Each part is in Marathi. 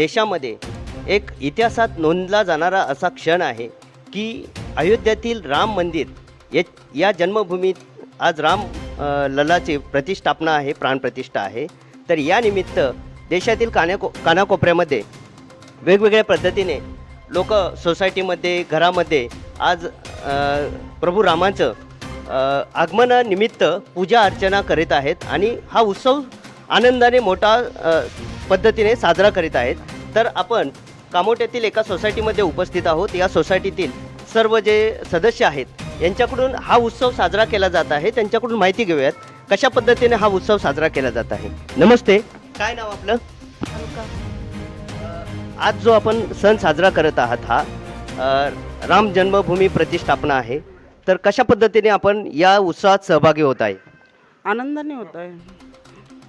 देशामध्ये एक इतिहासात नोंदला जाणारा असा क्षण आहे की अयोध्यातील राम मंदिर या या जन्मभूमीत आज राम ललाची प्रतिष्ठापना आहे प्राणप्रतिष्ठा आहे. तर या निमित्त देशातील कानाको कानाकोपऱ्यामध्ये वेगवेगळ्या पद्धतीने लोक सोसायटीमध्ये घरामध्ये आज प्रभू रामाचं आगमनानिमित्त पूजा अर्चना करीत आहेत आणि हा उत्सव आनंदाने मोठा पद्धतीने साजरा करीत आहेत. तर आपण कामोट्यातील एका सोसायटीमध्ये उपस्थित आहोत. या सोसायटीतील सर्व जे सदस्य आहेत यांच्याकडून हा उत्सव साजरा केला जात आहे. त्यांच्याकडून माहिती घेऊयात कशा पद्धतीने हा उत्सव साजरा केला जात आहे. नमस्ते. काय नाव आपलं? आज जो आपण सण साजरा करत आहात हा राम जन्मभूमी प्रतिष्ठापना आहे. तर कशा पद्धतीने आपण या उत्सवात सहभागी होत आहे? आनंदाने होत आहे.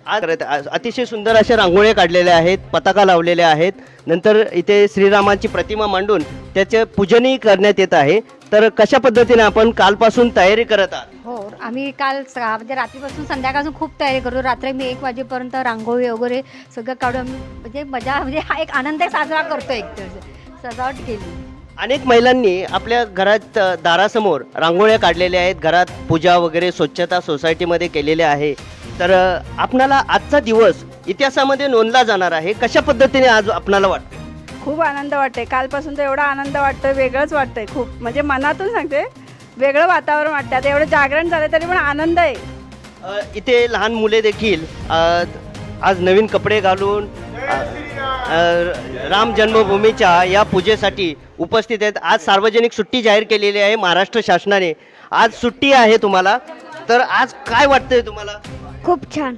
आज अतिशय सुंदर अशा रांगोळ्या काढलेल्या आहेत पताका लावलेल्या आहेत. नंतर इथे श्रीरामाची प्रतिमा मांडून त्याचे पूजनही करण्यात येत आहे. तर कशा पद्धतीने आपण कालपासून तयारी करत आहात? हो आम्ही काल स- म्हणजे रात्रीपासून संध्याकाळपासून खूप तयारी करतो रात्री मी एक वाजेपर्यंत रांगोळी वगैरे सगळं काढून आम्ही म्हणजे मजा म्हणजे हा एक आनंद साजरा करतो एक तर सजावट केली. अनेक महिलांनी आपल्या घरात दारासमोर रांगोळ्या काढलेल्या आहेत. घरात पूजा वगैरे स्वच्छता सोसायटीमध्ये केलेल्या आहे. तर आपणाला आजचा दिवस इतिहासामध्ये नोंदला जाणार आहे. कशा पद्धतीने आज आपणाला वाटतं खूप आनंद वाटतंय. कालपासून तर एवढा आनंद वाटतोय वेगळंच वाटतंय खूप. म्हणजे मनातून सांगते वेगळं वातावरण वाटतं आता एवढं जागरण झालं तरी पण आनंद आहे. अ, इथे लहान मुले देखील अ, आज नवीन कपडे घालून अ, राम जन्मभूमीच्या या पूजेसाठी उपस्थित आहेत. आज सार्वजनिक सुट्टी जाहीर केलेली आहे महाराष्ट्र शासनाने. आज सुट्टी आहे तुम्हाला. तर आज काय वाटतंय तुम्हाला? खूप छान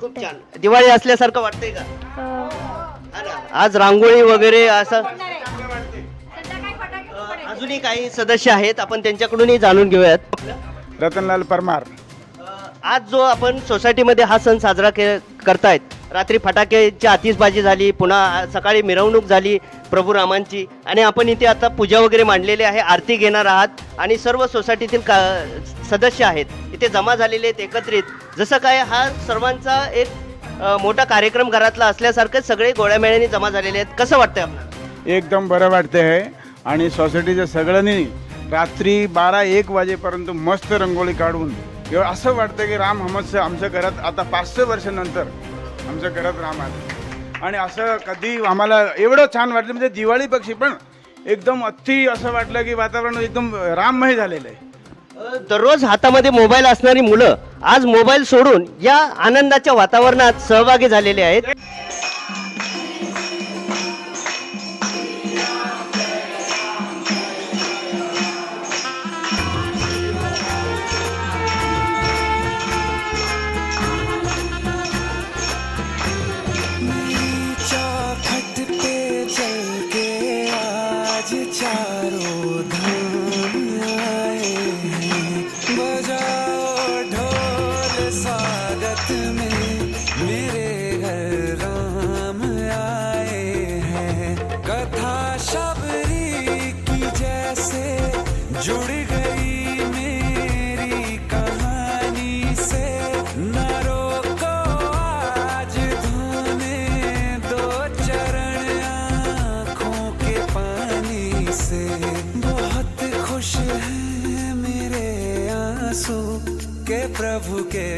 खूप छान. दिवाळी असल्यासारखं वाटतंय का? हा ना. आज रांगोळी वगैरे असं अ, अजूनही काही सदस्य आहेत. आपण त्यांच्याकडूनही जाणून घेऊयात. रतनलाल परमार. अ, आज जो आपण सोसायटीमध्ये हा सण साजरा के करतायत रात्री फटाक्याची आतिषबाजी झाली पुन्हा सकाळी मिरवणूक झाली प्रभू रामांची. आणि आपण इथे आता पूजा वगैरे मांडलेली आहे आरती घेणार आहात. आणि सर्व सोसायटीतील का सदस्य आहेत इथे जमा झालेले आहेत एकत्रित. जसं काय हा सर्वांचा एक मोठा कार्यक्रम घरातला असल्यासारखं सगळे गोळ्यामेळ्याने जमा झालेले आहेत. कसं वाटतंय आपल्याला? एकदम बरं वाटते आहे आणि सोसायटीच्या सगळ्यांनी रात्री बारा एक वाजेपर्यंत मस्त रंगोळी काढून एवढं असं वाटतं की राम हमस्य आमच्या घरात आता पाचशे वर्षानंतर आमच्या घरात राम आणि असं कधी आम्हाला एवढं छान वाटलं म्हणजे दिवाळी पक्षी पण एकदम अति असं वाटलं की वातावरण एकदम राममय झालेलं आहे. अ, दररोज हातामध्ये मोबाईल असणारी मुलं आज मोबाईल सोडून या आनंदाच्या वातावरणात सहभागी झालेले आहेत. जुड़ गई मेरी कहानी से। न रोको आज धोने दो चरण आँखों के पानी से। बहुत खुश हैं मेरे आंसू के प्रभु के